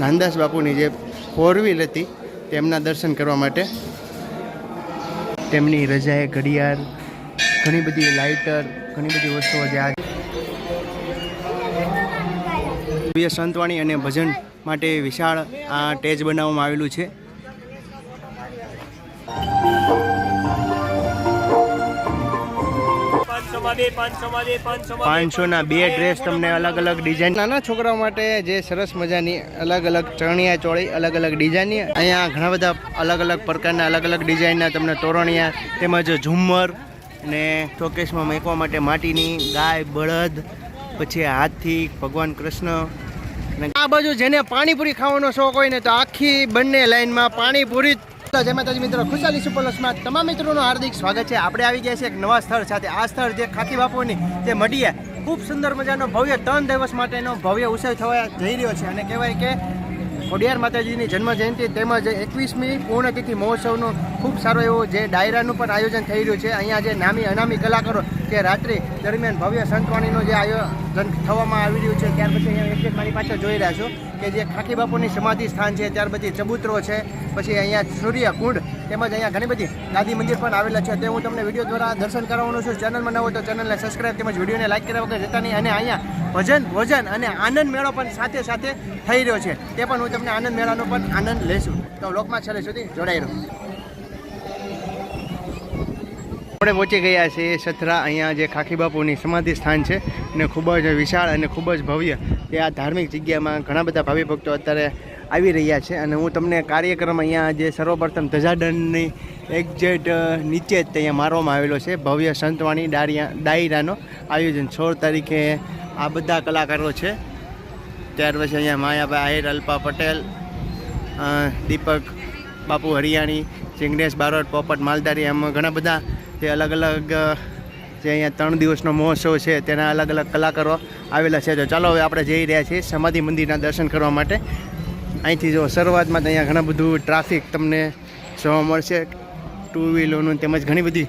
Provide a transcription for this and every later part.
નાનદાસ બાપુની જે four wheel હતી, તેમના દર્શન કરવા માટે તેમની રજાએ ઘડિયાળ, ઘણી બધી લાઇટર, ઘણી બધી વસ્તુઓ જે આજે સંતવાણી અને ભજન માટે વિશાળ આ ટેજ બનાવવામાં આવેલું છે. પાંચસોના બે ડ્રેસ તમને અલગ અલગ ડિઝાઇન નાના છોકરાઓ માટે જે સરસ મજાની અલગ અલગ ચણિયા ચોળી અલગ અલગ ડિઝાઇનની અહીંયા ઘણા બધા અલગ અલગ પ્રકારના અલગ અલગ ડિઝાઇનના તમને તોરણિયા તેમજ ઝુમ્મર ને શોકેસમાં મેકવા માટે માટીની ગાય બળદ પછી હાથથી ભગવાન કૃષ્ણ આ બાજુ જેને પાણીપુરી ખાવાનો શોખ હોય ને તો આખી બંને લાઈનમાં પાણીપુરી જ તો જય માતાજી મિત્રો, ખુશાલી સુપરલસમાં તમામ મિત્રોનું હાર્દિક સ્વાગત છે. આપણે આવી ગયા છે એક નવા સ્થળ સાથે. આ સ્થળ જે ખાકી બાપુની જે મઢીએ, ખૂબ સુંદર મજાનો ભવ્ય ત્રણ દિવસ માટેનો ભવ્ય ઉત્સવ થવા જઈ રહ્યો છે. અને કહેવાય કે ખોડિયાર માતાજીની જન્મ જયંતિ તેમજ એકવીસમી પૂર્ણતિથિ મહોત્સવનું ખૂબ સારો એવો જે ડાયરાનું પણ આયોજન થઈ રહ્યું છે. અહીંયા જે નામી અનામી કલાકારો જે રાત્રિ દરમિયાન ભવ્ય સંતવાણીનું જે આયોજન થવામાં આવી રહ્યું છે, ત્યાર પછી અહીંયા એક મારી પાછળ જોઈ રહ્યા છો કે જે ખાકી બાપુની સમાધિ સ્થાન છે, ત્યાર પછી ચબૂતરો છે, પછી અહીંયા સૂર્ય કુંડ તેમજ અહીંયા ઘણી બધી ગાંધી મંદિર પણ આવેલા છે. તે હું તમને વીડિયો દ્વારા દર્શન કરવાનું છું. ચેનલમાં ન હોય તો ચેનલને સબસ્ક્રાઈબ તેમજ વિડીયોને લાઈક કર્યા વગર જતા નહીં અને અહીંયા ભજન, ભોજન અને આનંદ મેળો પણ સાથે સાથે થઈ રહ્યો છે. તે પણ હું તમને આનંદ મેળાનો પણ આનંદ લેશું તો લોકમાં છેલ્લે સુધી જોડાઈ રહો. આપણે પહોંચી ગયા છીએ સથરા, અહીંયા જે ખાખી બાપુની સમાધિ સ્થાન છે. અને ખૂબ જ વિશાળ અને ખૂબ જ ભવ્ય તે આ ધાર્મિક જગ્યામાં ઘણા બધા ભાવિ ભક્તો અત્યારે આવી રહ્યા છે. અને હું તમને કાર્યક્રમ અહીંયા જે સર્વપ્રથમ ધજાદંડની એક્ઝેટ નીચે જ ત્યાં મારવામાં આવેલો છે. ભવ્ય સંતવાણી ડારિયા, ડાયરાનો આયોજન. સોળ તારીખે આ બધા કલાકારો છે. ત્યાર પછી અહીંયા માયાભાઈ, આહિર, અલ્પા પટેલ દીપક બાપુ હરિયાણી ચિંગ્નેશ બારોટ, પોપટ માલધારી એમ ઘણા બધા જે અલગ અલગ જે અહીંયા ત્રણ દિવસનો મહોત્સવ છે તેના અલગ અલગ કલાકારો આવેલા છે. તો ચાલો હવે આપણે જઈ રહ્યા છીએ સમાધિ મંદિરના દર્શન કરવા માટે. અહીંથી જો શરૂઆતમાં તો અહીંયા ઘણા બધું ટ્રાફિક તમને જોવા મળશે. ટુ વ્હીલોનું તેમજ ઘણી બધી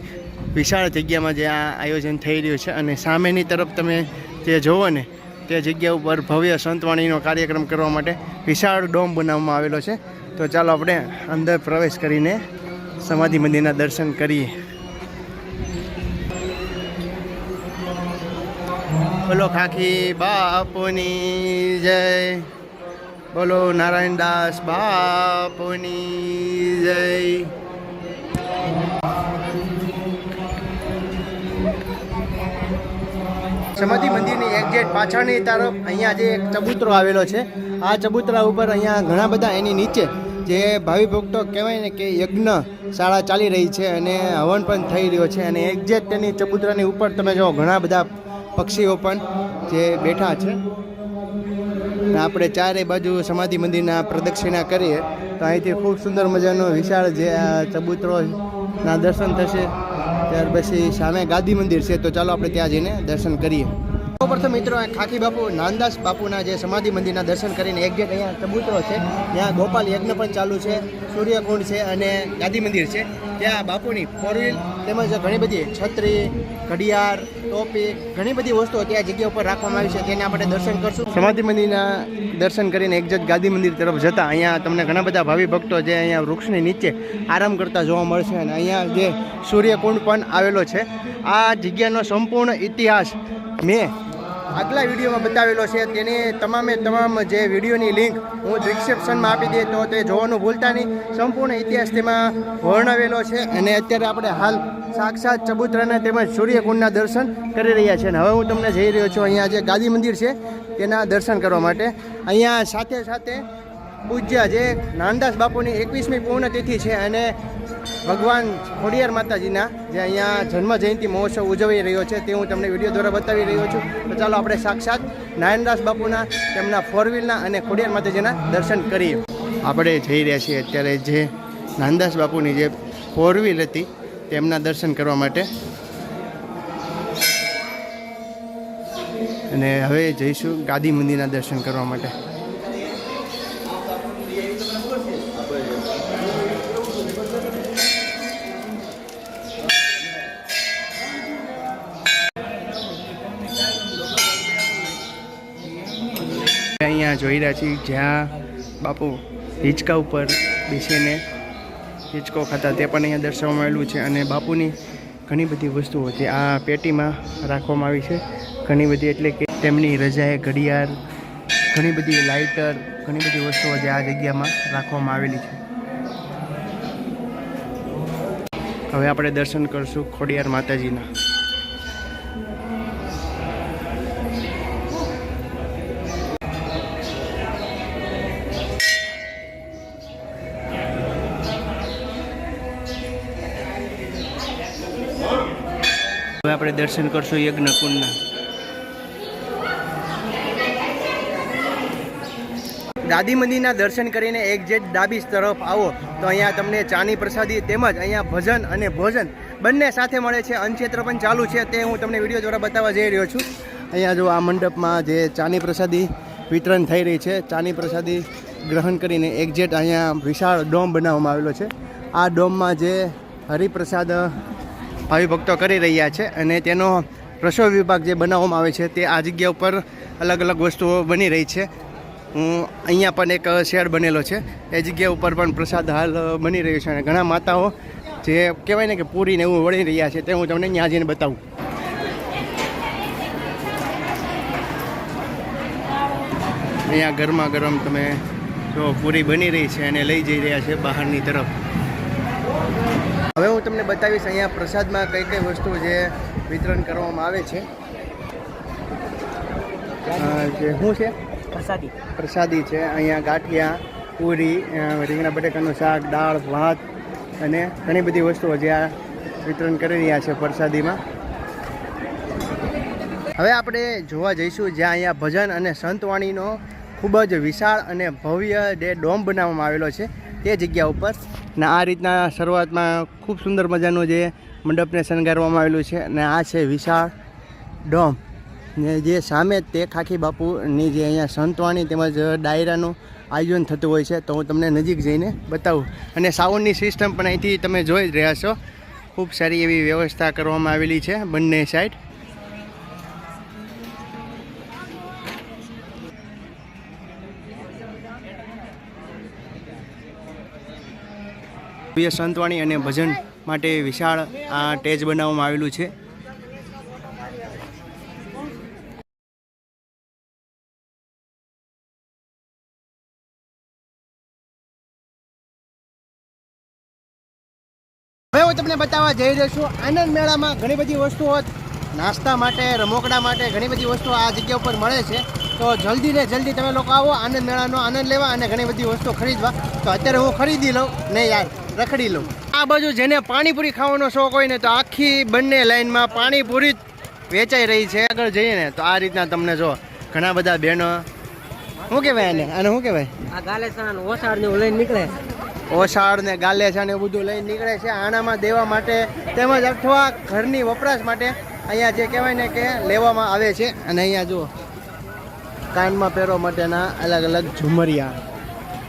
વિશાળ જગ્યામાં જે આ આયોજન થઈ રહ્યું છે. અને સામેની તરફ તમે જે જોવો ને, તે જગ્યા ઉપર ભવ્ય સંતવાણીનો કાર્યક્રમ કરવા માટે વિશાળ ડોમ બનાવવામાં આવેલો છે. તો ચાલો આપણે અંદર પ્રવેશ કરીને સમાધિ મંદિરના દર્શન કરીએ. બોલો ખાખી બાપુની જય. બોલો નારાયણદાસ બાપુની જય. સમાધિ મંદિરની એક્ઝેક્ટ પાછળની તરફ અહીંયા જે એક ચબૂતરો આવેલો છે. આ ચબૂતરા ઉપર અહીંયા ઘણા બધા એની નીચે જે ભાવિ ભક્તો કહેવાય ને કે યજ્ઞ શાળા ચાલી રહી છે અને હવન પણ થઈ રહ્યો છે અને એક્ઝેક્ટ તેની ચબુતરાની ઉપર તમે જો ઘણા બધા પક્ષીઓ પણ જે બેઠા છે. આપણે ચારે બાજુ સમાધિ મંદિરના પ્રદક્ષિણા કરીએ તો અહીંથી ખૂબ સુંદર મજાનો વિશાળ જે આ ચબૂતરોના દર્શન થશે. ત્યાર પછી સામે ગાદી મંદિર છે તો ચાલો આપણે ત્યાં જઈને દર્શન કરીએ. સૌપ્રથમ મિત્રો ખાખી બાપુ, નાનદાસ બાપુના જે સમાધિ મંદિરના દર્શન કરીને એક ગેટ અહીંયા ચબૂતરો છે. ત્યાં ગોપાલ યજ્ઞ પણ ચાલુ છે, સૂર્યકુંડ છે અને ગાદી મંદિર છે. ત્યાં બાપુની ફોર વ્હીલ તેમજ ઘણી બધી છત્રી, ઘડિયાળ, ટોપી, ઘણી બધી વસ્તુઓ ત્યાં જગ્યા ઉપર રાખવામાં આવી છે. તેને આપણે દર્શન કરશું. સમાધિ મંદિરના દર્શન કરીને એક્ઝેક્ટ ગાદી મંદિર તરફ જતા અહીંયા તમને ઘણા બધા ભાવિ ભક્તો જે અહીંયા વૃક્ષની નીચે આરામ કરતા જોવા મળશે અને અહીંયા જે સૂર્યકુંડ પણ આવેલો છે. આ જગ્યાનો સંપૂર્ણ ઇતિહાસ મેં આગલા વિડીયોમાં બતાવેલો છે, તેની તમામે તમામ જે વિડીયોની લિંક હું ડિસ્ક્રિપ્શનમાં આપી દે તો તે જોવાનું ભૂલતા નહીં. સંપૂર્ણ ઇતિહાસ તેમાં વર્ણવેલો છે અને અત્યારે આપણે હાલ સાક્ષાત ચબુતરાના તેમજ સૂર્યકુંડના દર્શન કરી રહ્યા છીએ અને હવે હું તમને જઈ રહ્યો છું અહીંયા જે ગાદી મંદિર છે, તેના દર્શન કરવા માટે. અહીંયા સાથે સાથે પૂજ્ય જે નાનદાસ બાપુની એકવીસમી પૂર્ણતિથિ છે અને ભગવાન ખોડિયાર માતાજીના જે અહીંયા જન્મ જયંતિ મહોત્સવ ઉજવાઈ રહ્યો છે તે હું તમને વીડિયો દ્વારા બતાવી રહ્યો છું. તો ચાલો આપણે સાક્ષાત નારાયણદાસ બાપુના, તેમના ફોર વ્હીલના અને ખોડિયાર માતાજીના દર્શન કરીએ. આપણે જઈ રહ્યા છીએ અત્યારે જે નાનદાસ બાપુની જે ફોર વ્હીલ હતી તેમના દર્શન કરવા માટે. અને હવે જઈશું ગાદી મંદિરના દર્શન કરવા માટે. અહીંયા જોઈ રહ્યા છીએ, જ્યાં બાપુ હિંચકા ઉપર બેસીને હિંચકો ખાતા, તે પણ અહીંયા દર્શાવવામાં આવેલું છે. અને બાપુની ઘણી બધી વસ્તુઓ જે આ પેટીમાં રાખવામાં આવી છે. ઘણી બધી એટલે કે તેમની રજાએ ઘડિયાળ, ઘણી બધી લાઇટર, ઘણી બધી વસ્તુઓ જે આ જગ્યામાં રાખવામાં આવેલી છે. હવે આપણે દર્શન કરશું ખોડિયાર માતાજીના. આપણે દર્શન કરશું યજ્ઞકુંડના. દાદી મંદિરના દર્શન કરીને એક જેટ ડાબી તરફ આવો, તો અહીંયા તમને ચાની પ્રસાદી તેમજ અહીંયા ભજન અને ભોજન બંને સાથે મળે છે. અન્નક્ષેત્ર પણ ચાલુ છે, તે હું તમને વીડિયો દ્વારા બતાવવા જઈ રહ્યો છું. અહીંયા જો આ મંડપમાં જે ચાની પ્રસાદી વિતરણ થઈ રહી છે, ચાની પ્રસાદી ગ્રહણ કરીને એક જેટ અહીંયા વિશાળ ડોમ બનાવવામાં આવેલો છે. આ ડોમમાં જે હરિપ્રસાદ ભાવિ ભક્તો કરી રહ્યા છે અને તેનો રસોઈ વિભાગ જે બનાવવામાં આવે છે તે આ જગ્યા ઉપર અલગ અલગ વસ્તુઓ બની રહી છે. હું અહીંયા પણ એક શેડ બનેલો છે. એ જગ્યા ઉપર પણ પ્રસાદ હાલ બની રહ્યો છે અને ઘણા માતાઓ જે કહેવાય ને કે પૂરીને એવું વળી રહ્યા છે તે હું તમને ત્યાં જઈને બતાવું. અહીંયા ગરમા ગરમ તમે જો પૂરી બની રહી છે અને લઈ જઈ રહ્યા છે બહારની તરફ. હવે હું તમને બતાવીશ અહીંયા પ્રસાદમાં કઈ કઈ વસ્તુ જે વિતરણ કરવામાં આવે છે. જે શું છે? પ્રસાદી. પ્રસાદી છે. અહીંયા ગાંઠિયા પૂરી રીંગણા બટેકાનું શાક દાળ ભાત અને ઘણી બધી વસ્તુઓ જે આ વિતરણ કરી રહ્યા છે પ્રસાદીમાં. હવે આપણે જોવા જઈશું જ્યાં અહીંયા ભજન અને સંતવાણીનો ખૂબ જ વિશાળ અને ભવ્ય જે ડોમ બનાવવામાં આવેલો છે. તે જગ્યા ઉપર ને આ રીતના શરૂઆતમાં ખૂબ સુંદર મજાનું જે મંડપને શણગારવામાં આવેલું છે અને આ છે વિશાળ ડોમ. ને જે સામે તે ખાખી બાપુની જે અહીંયા સંતવાણી તેમજ ડાયરાનું આયોજન થતું હોય છે તો હું તમને નજીક જઈને બતાવું. અને સાઉન્ડની સિસ્ટમ પણ અહીંથી તમે જોઈ જ રહ્યા છો. ખૂબ સારી એવી વ્યવસ્થા કરવામાં આવેલી છે બંને સાઈડ. પ્રિય સંતવાણી અને ભજન માટે વિશાળ આ ટેજ બનાવવામાં આવેલું છે. હવે હું તમને બતાવવા જઈ રહ્યો છું. આનંદ મેળામાં ઘણી બધી વસ્તુઓ નાસ્તા માટે, રમકડા માટે ઘણી બધી વસ્તુઓ આ જગ્યા ઉપર મળે છે. તો જલ્દી ને જલ્દી તમે લોકો આવો, આનંદ મેળાનો આનંદ લેવા અને ઘણી બધી વસ્તુઓ ખરીદવા. તો અત્યારે હું ખરીદી લઉં. નહીં યાર. રખડી લઉં. આ બાજુ જેને પાણીપુરી ખાવાનો શોખ હોય ને તો આખી બંને લાઈનમાં પાણીપુરી જ વેચાઈ રહી છે. આગળ જઈએ ને તો આ રીતના તમને જો ઘણા બધા બહેનો શું કહેવાય આને? આને શું કહેવાય? આ ગાલેસણ ઓસાડ ને લઈને નીકળે. ઓસાડ ને એવું બધું લઈને નીકળે છે. આનામાં દેવા માટે તેમજ અથવા ઘરની વપરાશ માટે અહીંયા જે કહેવાય ને કે લેવામાં આવે છે. અને અહીંયા જુઓ કાનમાં પહેરવા માટેના અલગ અલગ ઝુમરિયા.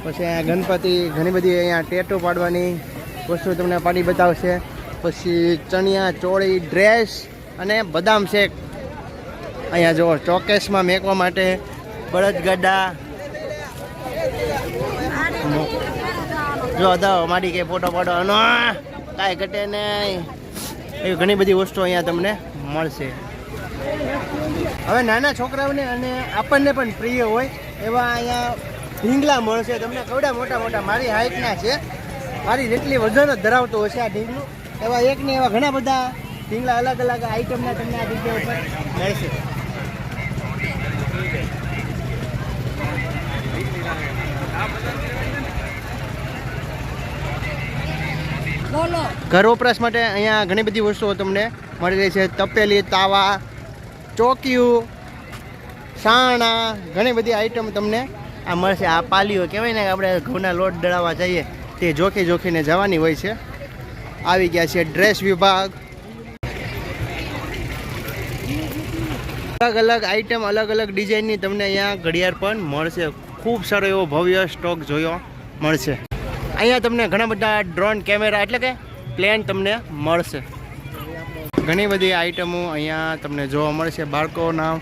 પછી અહીંયા ગણપતિ ઘણી બધી અહીંયા ટેટો પાડવાની વસ્તુ તમને પાડી બતાવશે. પછી ચણિયા ચોળી ડ્રેસ અને બદામ શેક. અહીંયા જુઓ, ચોકેસમાં મેકવા માટે બળદગાડા જો અદાવ મારી કે ફોટો પાડવાનો કાંઈ ઘટે નહીં. એવી ઘણી બધી વસ્તુઓ અહીંયા તમને મળશે. હવે નાના છોકરાઓને અને આપણને પણ પ્રિય હોય એવા અહીંયા ઢીંગલા મળશે. તમને કવડા મોટા મોટા મારી હાઈટના છે. મારી જેટલી વજન જ ધરાવતો હશે આ ઢીંગલું એવા એક ને એવા ઘણા બધા ઢીંગલા અલગ અલગ આઈટમના તમને આ જગ્યા ઉપર મળશે. ઘર વપરાશ માટે અહીંયા ઘણી બધી વસ્તુઓ તમને મળી રહી છે. તપેલી તાવા ચોકીયું સાણા ઘણી બધી આઈટમ તમને આ મળશે. આ પાલીઓ કહેવાય ને આપણે ઘઉંના લોટ દળાવવા જઈએ. તે જોખી જોખીને જવાની હોય છે. આવી ગયા છે ડ્રેસ વિભાગ. અલગ અલગ આઈટમ અલગ અલગ ડિઝાઇનની તમને અહીંયા ઘડિયાળ પણ મળશે. ખૂબ સારો એવો ભવ્ય સ્ટોક જોયો મળશે. અહીંયા તમને ઘણા બધા ડ્રોન કેમેરા એટલે કે પ્લેન તમને મળશે. ઘણી બધી આઈટમો અહીંયા તમને જોવા મળશે. બાળકોના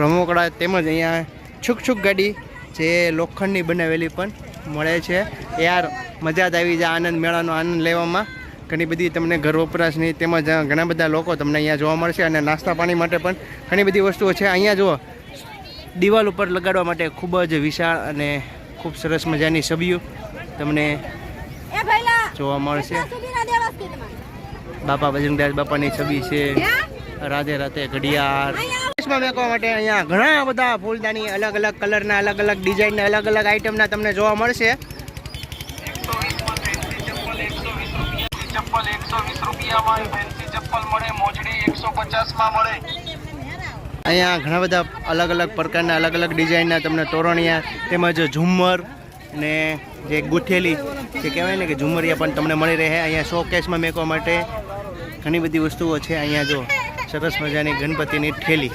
રમકડા તેમજ અહીંયા છુક છુક ગાડી જે લોખંડની બનાવેલી પણ મળે છે. યાર મજા જ આવી જાય આનંદ મેળાનો આનંદ લેવામાં. ઘણી બધી તમને ઘર વપરાશની તેમજ ઘણા બધા લોકો તમને અહીંયા જોવા મળશે અને નાસ્તા પાણી માટે પણ ઘણી બધી વસ્તુઓ છે. અહીંયા જુઓ દિવાલ ઉપર લગાડવા માટે ખૂબ જ વિશાળ અને ખૂબ સરસ મજાની છબીઓ તમને જોવા મળશે. બાપા બજરંગદાસ બાપાની છબી છે. રાધે રાધે ઘડિયાળ. દેશમાં મેકવા માટે અહીંયા ઘણા બધા ફૂલદાની અલગ અલગ કલરના અલગ અલગ ડિઝાઇનના અલગ અલગ આઇટમના તમને જોવા મળશે. અહીંયા ઘણા બધા અલગ અલગ પ્રકારના, અલગ અલગ ડિઝાઇનના તમને તોરણિયા તેમજ ઝુમ્મર ને જે ગુથેલી, જે કહેવાય ને કે ઝુમ્મરિયા પણ તમને મળી રહે. અહીંયા શો કેસમાં મેકવા માટે ઘણી બધી વસ્તુઓ છે. અહીંયા જો સરસ મજાની ગણપતિની ઠેલી.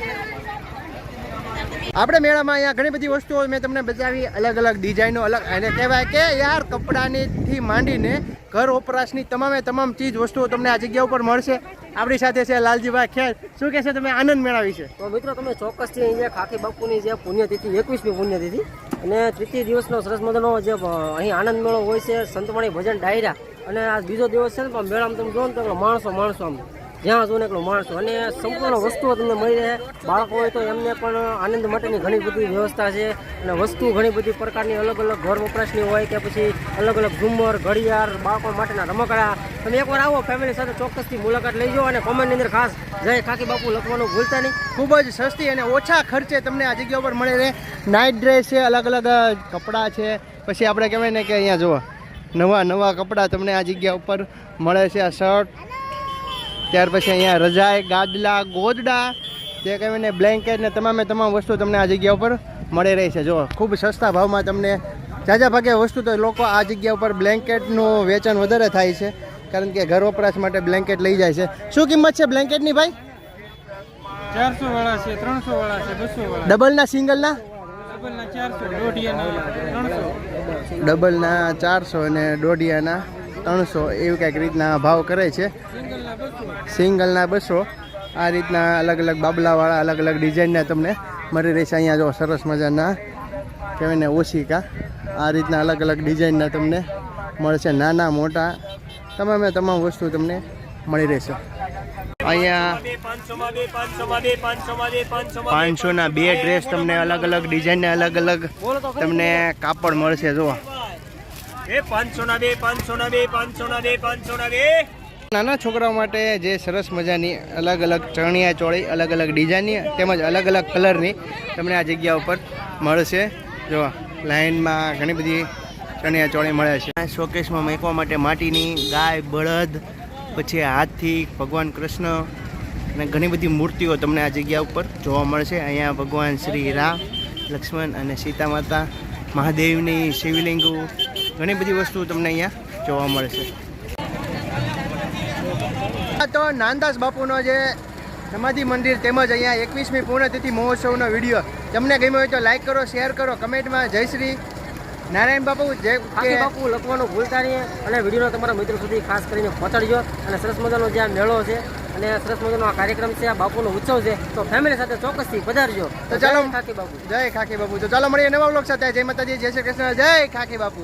આપણે મેળામાં અહીંયા ઘણી બધી વસ્તુઓ મેં તમને બતાવી, અલગ અલગ ડિઝાઇનો અલગ એને કહેવાય કે યાર કપડાનીથી માંડીને ઘર વપરાશની તમામે તમામ ચીજ વસ્તુઓ તમને આ જગ્યા ઉપર મળશે. આપણી સાથે છે લાલજીભાઈ ખેર. શું કહેશે તમે આનંદ મેળા વિશે તો મિત્રો તમે ચોક્કસથી અહીંયા ખાખી બાપુની જે પુણ્યતિથિ, એકવીસમી પુણ્યતિથિ, અને તૃતીય દિવસનો સરસ મજાનો જે અહીં આનંદ મેળો હોય છે, સંતવાણી ભજન ડાયરા. અને આ બીજો દિવસ છે ને પણ મેળામાં તમે જોવો ને તો માણસો માણસો આમ જ્યાં જો એકલો માણસો અને સંપૂર્ણ વસ્તુઓ તમને મળી રહે. બાળકો હોય તો એમને પણ આનંદ માટેની ઘણી બધી વ્યવસ્થા છે. અને વસ્તુ ઘણી બધી પ્રકારની અલગ અલગ ઘર વપરાશની હોય કે પછી અલગ અલગ ઝુમ્મર ઘડિયાળ, બાળકો માટેના રમકડા. તમે એકવાર આવો ફેમિલી સાથે ચોક્કસથી મુલાકાત લઈ જાઓ અને કોમેન્ટની અંદર ખાસ જય કાકી બાપુ લખવાનું ભૂલતા નહીં. ખૂબ જ સસ્તી અને ઓછા ખર્ચે તમને આ જગ્યા ઉપર મળી રહે. નાઇટ ડ્રેસ છે, અલગ અલગ કપડાં છે. પછી આપણે કહેવાય ને કે અહીંયા જુઓ, નવા નવા કપડાં તમને આ જગ્યા ઉપર મળે છે. આ શર્ટ ત્યાર પછી અહીંયા રજાઈ ગાદલા ગોદડા જે કહેવાય ને બ્લેન્કેટ ને તમામે તમામ વસ્તુ તમને આ જગ્યા ઉપર મળી રહી છે. જો ખૂબ સસ્તા ભાવમાં તમને જાજા ભાગે વસ્તુ તો લોકો આ જગ્યા ઉપર બ્લેન્કેટનું વેચાણ વધારે થાય છે કારણ કે ઘર વપરાશ માટે બ્લેન્કેટ લઈ જાય છે. શું કિંમત છે બ્લેન્કેટની ભાઈ? ચારસો વાળા છે ત્રણસો વાળા છે બસો વાળા. ડબલના સિંગલના? ડબલના ચારસો અને દોઢિયાના ત્રણસો એવું કંઈક રીતના ભાવ કરે છે. સિંગલના બસો. આ રીતના અલગ અલગ બાબલાવાળા, અલગ અલગ ડિઝાઇનના તમને મળી રહેશે અહીંયા જો સરસ મજાના કહેવાય ને ઓશિકા. આ રીતના અલગ અલગ ડિઝાઇનના તમને મળશે. નાના, મોટા, તમામે તમામ વસ્તુ તમને મળી રહેશે. અહીંયા પાંચસોના બે ડ્રેસ તમને અલગ અલગ ડિઝાઇનના અલગ અલગ તમને કાપડ મળશે. જો નાના છોકરાઓ માટે જે સરસ મજાની અલગ અલગ ચણિયા ચોળી, અલગ અલગ ડિઝાઇનની તેમજ અલગ અલગ કલરની તમને આ જગ્યા ઉપર મળશે. જો લાઇનમાં ઘણી બધી ચણિયા ચોળી મળે છે. શોકેસમાં મૂકવા માટે માટીની ગાય, બળદ, પછી હાથી ભગવાન કૃષ્ણ અને ઘણી બધી મૂર્તિઓ તમને આ જગ્યા ઉપર જોવા મળશે. અહીંયા ભગવાન શ્રી રામ લક્ષ્મણ અને સીતા માતા, મહાદેવની શિવલિંગો, ઘણી બધી વસ્તુઓ તમને અહીંયા જોવા મળશે. તો નાનદાસ બાપુનો જે સમાધિ મંદિર તેમજ અહીંયા એકવીસમી પૂર્ણતિથિ મહોત્સવનો વીડિયો. તમને ગમ્યો હોય તો લાઈક કરો શેર કરો કમેન્ટમાં જય શ્રી નારાયણ બાપુ જય બાપુ લખવાનું ભૂલતા નહીં અને વિડીયોનો તમારા મિત્રો સુધી ખાસ કરીને પહોંચાડજો અને સરસ મજાનો જે આ મેળો છે અને સરસ મજાનો આ કાર્યક્રમ છે આ બાપુનો ઉત્સવ છે તો ફેમિલી સાથે ચોક્કસથી પધારજો. તો ચાલો. ખાકી બાપુ. જય ખાકી બાપુ. તો ચાલો મળીએ નવા બ્લોગ સાથે. જય માતાજી જય શ્રી કૃષ્ણ જય ખાકી બાપુ.